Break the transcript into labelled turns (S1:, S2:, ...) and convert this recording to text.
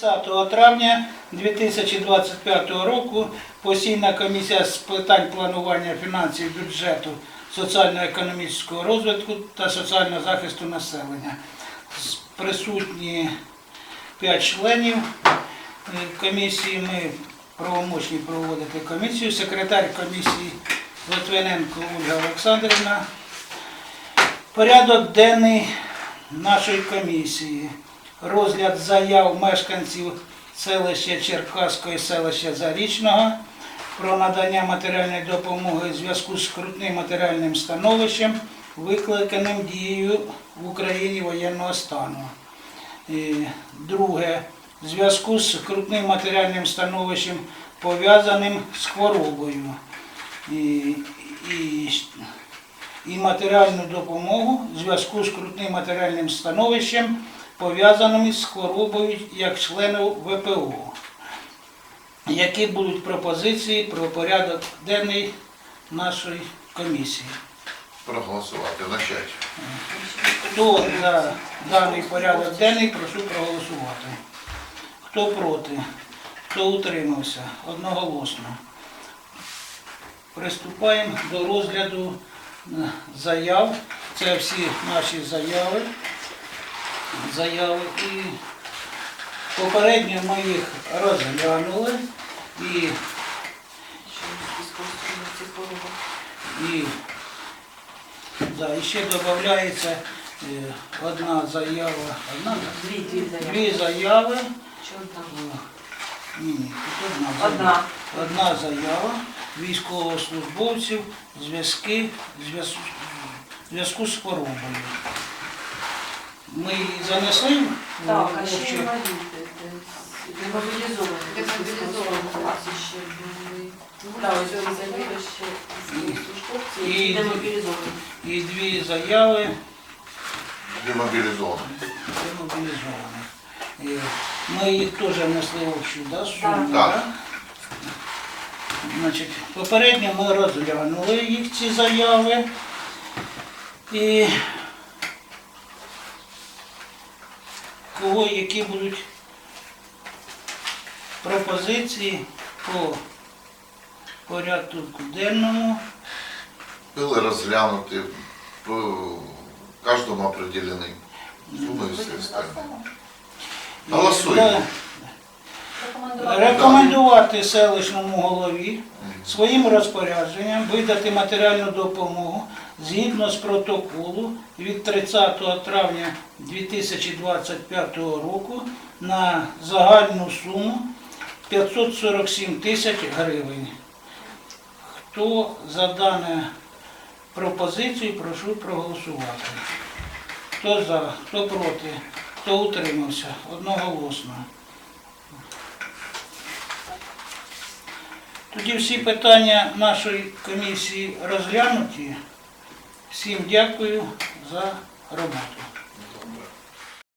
S1: 30 травня 2025 року постійна комісія з питань планування фінансів, бюджету, соціально-економічного розвитку та соціального захисту населення. Присутні 5 членів комісії. Ми правомочні проводити комісію. Секретар комісії Литвиненко Ольга Олександрівна. Порядок денний нашої комісії. Розгляд заяв мешканців селища Черкаського селища Зарічного про надання матеріальної допомоги у зв'язку з скрутним матеріальним становищем, викликаним дією в Україні воєнного стану. Друге, в зв'язку з крутним матеріальним становищем, пов'язаним з хворобою. І, і, і матеріальну допомогу в зв'язку з крутним матеріальним становищем, пов'язаним з хворобою як членів ВПО. Які будуть пропозиції про порядок денний нашої комісії?
S2: проголосувати, начать.
S1: Хто за даний порядок денний, прошу проголосувати. Хто проти? Хто утримався? Одноголосно. Приступаємо до розгляду е, заяв. Це всі наші заяви. Заяви. І попередньо ми їх розглянули і, і, да, і ще додається е, одна заява, одна,
S3: Дві, заяви.
S1: дві заяви. Ні, ні, тут одна заява.
S3: Одна.
S1: Одна заява військовослужбовців зв'язки- зв'язку з хворобою. Ми її занесли
S3: Так, а ще інваліди. Демобілізовані.
S4: Демобілізовані.
S3: ще були. Так, ось ці заяви ще службовці, демобілізовані.
S1: і дві заяви
S2: Демобілізовані.
S1: демобілізованих. І Ми їх теж внесли в общу да, суму.
S2: Так.
S1: да? Значить, попередньо ми розглянули їх ці заяви. І кого які будуть пропозиції по порядку денному.
S2: Були розглянуті по кожному определений все Голосуємо.
S1: Рекомендувати селищному голові своїм розпорядженням видати матеріальну допомогу згідно з протоколу від 30 травня 2025 року на загальну суму 547 тисяч гривень. Хто за дану пропозицію, прошу проголосувати. Хто за, хто проти, хто утримався? Одноголосно. Тоді всі питання нашої комісії розглянуті. Всім дякую за роботу.